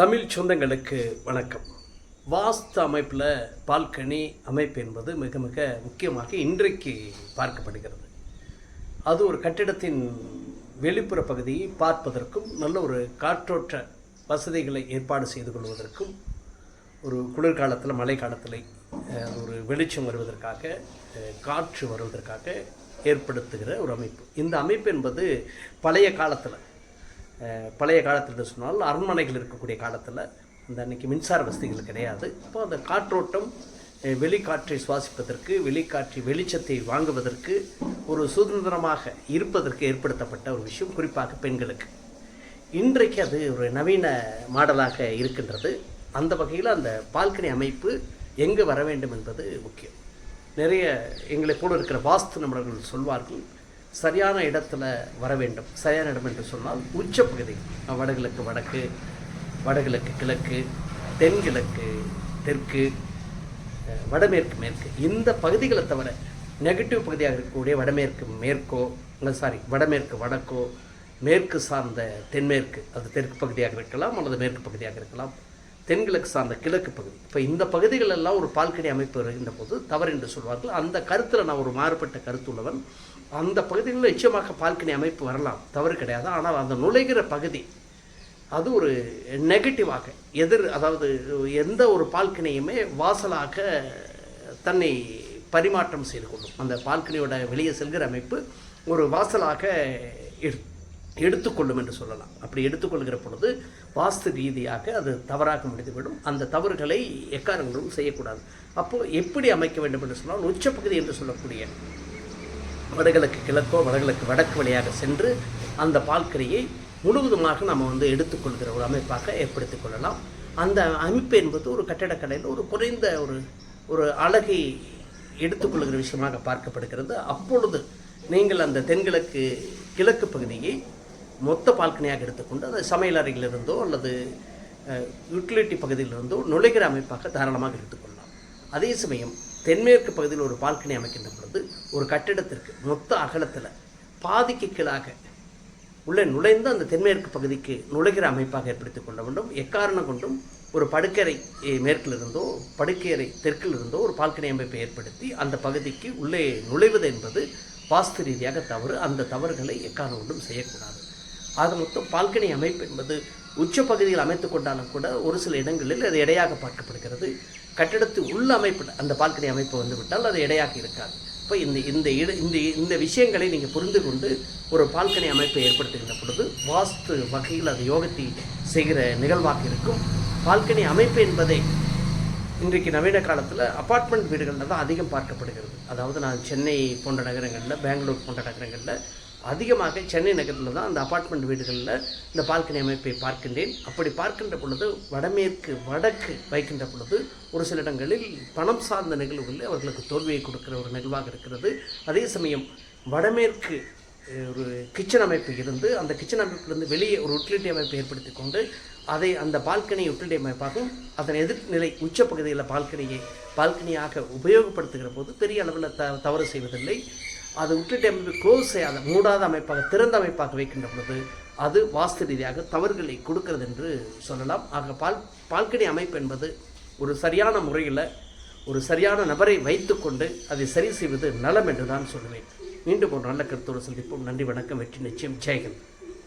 தமிழ் சொந்தங்களுக்கு வணக்கம். வாஸ்து அமைப்பில் பால்கனி அமைப்பு என்பது மிக மிக முக்கியமாக இன்றைக்கு பார்க்கப்படுகிறது. அது ஒரு கட்டிடத்தின் வெளிப்புற பகுதியை பார்ப்பதற்கும் நல்ல ஒரு காற்றோட்ட வசதிகளை ஏற்பாடு செய்து கொள்வதற்கும் ஒரு குளிர்காலத்தில் மழை காலத்தில் ஒரு வெளிச்சம் வருவதற்காக காற்று வருவதற்காக ஏற்படுத்துகிற ஒரு அமைப்பு. இந்த அமைப்பு என்பது பழைய காலத்தில் பழைய காலத்தில் சொன்னால் அரண்மனைகள் இருக்கக்கூடிய காலத்தில் அந்த அன்றைக்கி மின்சார வசதிகள் கிடையாது. அப்போ அந்த காற்றோட்டம் வெளிக்காற்றை சுவாசிப்பதற்கு வெளிக்காற்றை வெளிச்சத்தை வாங்குவதற்கு ஒரு சுதந்திரமாக இருப்பதற்கு ஏற்படுத்தப்பட்ட ஒரு விஷயம் குறிப்பாக பெண்களுக்கு. இன்றைக்கு அது ஒரு நவீன மாடலாக இருக்கின்றது. அந்த வகையில் அந்த பால்கனி அமைப்பு எங்கே வர வேண்டும் என்பது முக்கியம். நிறைய எங்களை போல இருக்கிற வாஸ்து நிபுணர்கள் சொல்வார்கள். சரியான இடத்துல வர வேண்டும். சரியான இடம் என்று சொன்னால் உச்சப்பகுதி வடகிழக்கு வடக்கு வடகிழக்கு கிழக்கு தென்கிழக்கு தெற்கு வடமேற்கு மேற்கு. இந்த பகுதிகளை தவிர நெகட்டிவ் பகுதியாக இருக்கக்கூடிய வடமேற்கு மேற்கோ சாரி வடமேற்கு வடக்கோ மேற்கு சார்ந்த தென்மேற்கு அது தெற்கு பகுதியாக இருக்கலாம் அல்லது மேற்கு பகுதியாக இருக்கலாம். தென்கிழக்கு சார்ந்த கிழக்கு பகுதி. இப்போ இந்த பகுதிகளெல்லாம் ஒரு பால்கனி அமைப்பு வருகின்ற போது தவறு என்று சொல்வார்கள். அந்த கருத்தில் நான் ஒரு மாறுபட்ட கருத்துள்ளவன் அந்த பகுதிகளில் நிச்சயமாக பால்கனி அமைப்பு வரலாம். தவறு கிடையாது. ஆனால் அந்த நுழைகிற பகுதி அது ஒரு நெகட்டிவாக எதிர் அதாவது எந்த ஒரு பால்கனியுமே வாசலாக தன்னை பரிமாற்றம் செய்து கொள்ளும். அந்த பால்கனியோட வெளியே செல்கிற அமைப்பு ஒரு வாசலாக எடு எடுத்துக்கொள்ளும் என்று சொல்லலாம். அப்படி எடுத்துக்கொள்கிற பொழுது வாஸ்து ரீதியாக அது தவறாக முடிந்துவிடும். அந்த தவறுகளை எக்காரங்களும் செய்யக்கூடாது. அப்போது எப்படி அமைக்க வேண்டும் என்று சொன்னால் உச்சப்பகுதி என்று சொல்லக்கூடிய வடகிழக்கு கிழக்கோ வடகிழக்கு வடக்கு வழியாக சென்று அந்த பால்கரியை முழுவதுமாக நம்ம வந்து எடுத்துக்கொள்கிற ஒரு அமைப்பாக ஏற்படுத்திக் கொள்ளலாம். அந்த அமைப்பு என்பது ஒரு கட்டிடக்கலையில் ஒரு குறைந்த ஒரு ஒரு அழகை எடுத்துக்கொள்கிற விஷயமாக பார்க்கப்படுகிறது. அப்பொழுது நீங்கள் அந்த தென்கிழக்கு கிழக்கு பகுதியை மொத்த பால்கனியாக எடுத்துக்கொண்டு அந்த சமையல் அறையிலிருந்தோ அல்லது யூட்டிலிட்டி பகுதியிலிருந்தோ நுழைகிற அமைப்பாக தாராளமாக எடுத்துக்கொள்ளலாம். அதே சமயம் தென்மேற்கு பகுதியில் ஒரு பால்கனி அமைக்கின்ற பொழுது ஒரு கட்டிடத்திற்கு மொத்த அகலத்தில் பாதிக்கு கீழாக உள்ளே நுழைந்து அந்த தென்மேற்கு பகுதிக்கு நுழைகிற அமைப்பாக ஏற்படுத்திக் கொள்ள வேண்டும். எக்காரணம் கொண்டும் ஒரு படுக்கரை மேற்கிலிருந்தோ படுக்கையறை தெற்கிலிருந்தோ ஒரு பால்கனி அமைப்பை ஏற்படுத்தி அந்த பகுதிக்கு உள்ளே நுழைவது என்பது வாஸ்து ரீதியாக தவறு. அந்த தவறுகளை எக்காரணம் கொண்டும் செய்யக்கூடாது. ஆக மொத்தம் பால்கனி அமைப்பு என்பது உச்ச பகுதியில் அமைத்து கொண்டாலும் கூட ஒரு சில இடங்களில் அது எடையாக பார்க்கப்படுகிறது. கட்டிடத்து உள்ள அமைப்பு அந்த பால்கனி அமைப்பு வந்துவிட்டால் அது எடையாக இருக்காது. இப்போ இந்த இந்த இட இந்த இந்த விஷயங்களை நீங்கள் புரிந்து கொண்டு ஒரு பால்கனி அமைப்பை ஏற்படுத்துகின்ற பொழுது வாஸ்து வகையில் அது யோகத்தை செய்கிற நிகழ்வாக இருக்கும். பால்கனி அமைப்பு என்பதை இன்றைக்கு நவீன காலத்தில் அப்பார்ட்மெண்ட் வீடுகளில் தான் அதிகம் பார்க்கப்படுகிறது. அதாவது நான் சென்னை போன்ற நகரங்களில் பெங்களூர் போன்ற நகரங்களில் அதிகமாக சென்னை நகரத்தில் தான் அந்த அப்பார்ட்மெண்ட் வீடுகளில் இந்த பால்கனி அமைப்பை பார்க்கின்றேன். அப்படி பார்க்கின்ற பொழுது வடமேற்கு வடக்கு வைக்கின்ற பொழுது ஒரு சில இடங்களில் பணம் சார்ந்த நிகழ்வுகளில் அவர்களுக்கு தோல்வியை கொடுக்கிற ஒரு நிகழ்வாக இருக்கிறது. அதே சமயம் வடமேற்கு ஒரு கிச்சன் அமைப்பு இருந்து அந்த கிச்சன் அமைப்பிலிருந்து வெளியே ஒரு உட்லிட்டி அமைப்பை ஏற்படுத்தி கொண்டு அதை அந்த பால்கனி உட்லிட்டி அமைப்பாகவும் அதன் எதிர்நிலை உச்ச பகுதியில் பால்கனியை பால்கனியாக உபயோகப்படுத்துகிற போது பெரிய அளவில் த தவறு செய்வதில்லை. அதை விட்டுட்டு அமைப்பு க்ளோஸ் செய்யாத மூடாத அமைப்பாக திறந்த அமைப்பாக வைக்கின்ற பொழுது அது வாஸ்து ரீதியாக தவறுகளை கொடுக்கிறது என்று சொல்லலாம். ஆக பால் பால்கனி அமைப்பு என்பது ஒரு சரியான முறையில் ஒரு சரியான நபரை வைத்துக்கொண்டு அதை சரி செய்வது நலம் என்று நான் சொல்லுவேன். மீண்டும் ஒரு நல்ல கருத்தோடு சந்திப்போம். நன்றி வணக்கம் வெற்றி நிச்சயம். ஜெயகன்